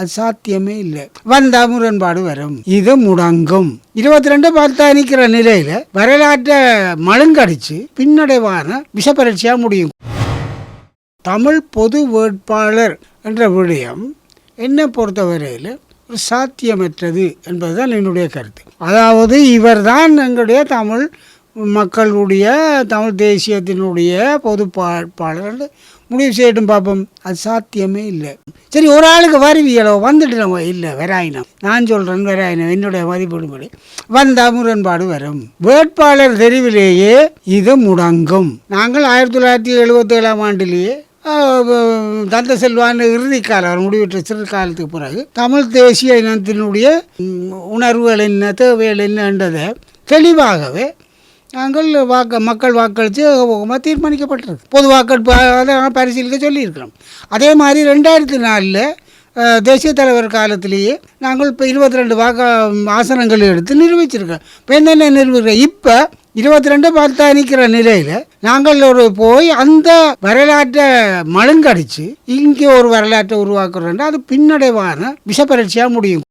அது சாத்தியமே இல்லை. வந்தா முரண்பாடு வரும். இது முடங்கும். இருபத்தி ரெண்டு பார்த்தா நிற்கிற நிலையில வரலாற்றை மழுங்கடிச்சு பின்னடைவான விஷப்பரட்சியா முடியும். தமிழ் பொது வேட்பாளர் என்ற விடயம் என்னை பொறுத்தவரையில் ஒரு சாத்தியமற்றது என்பதுதான் என்னுடைய கருத்து. அதாவது இவர்தான் எங்களுடைய தமிழ் மக்களுடைய தமிழ் தேசியத்தினுடைய பொது வேட்பாளர் முடிவு செய்யட்டும் பார்ப்போம் அது சாத்தியமே இல்லை. சரி ஒரு ஆளுக்கு வருவியலோ வந்துட்டு நம்ம இல்லை வராயினம் நான் சொல்கிறேன் வராயினம் என்னுடைய மதிப்பீடுபடி வந்தால் முரண்பாடு வரும். வேட்பாளர் தெரிவிலேயே இது முடங்கும். நாங்கள் ஆயிரத்தி தொள்ளாயிரத்தி எழுபத்தேழாம் ஆண்டிலேயே தந்த செல்வான் இறுதி காலம் அவர் முடிவுற்ற சிறு காலத்துக்கு பிறகு தமிழ் தேசிய இனத்தினுடைய உணர்வுகள் என்ன தேவைகள் என்னன்றதை தெளிவாகவே நாங்கள் வாக்கு மக்கள் வாக்களித்து தீர்மானிக்கப்பட்டிருக்கு. பொது வாக்கெடுப்பு அதை பரிசீலிக்க சொல்லியிருக்கிறோம். அதே மாதிரி ரெண்டாயிரத்தி நாலில் தேசிய தலைவர் காலத்திலேயே நாங்கள் இப்போ இருபத்தி ரெண்டு வாக்க ஆசனங்கள் எடுத்து நிரூபிச்சிருக்கோம் இப்போ என்னென்ன நிரூபிக்கிறோம் இப்போ இருபத்தி ரெண்டு பார்த்தா நிற்கிற நிலையில் நாங்கள் ஒரு போய் அந்த வரலாற்றை மழுங்கடிச்சு இங்கே ஒரு வரலாற்றை உருவாக்குறோன்னா அது பின்னடைவான விஷப்பரட்சியாக முடியும்.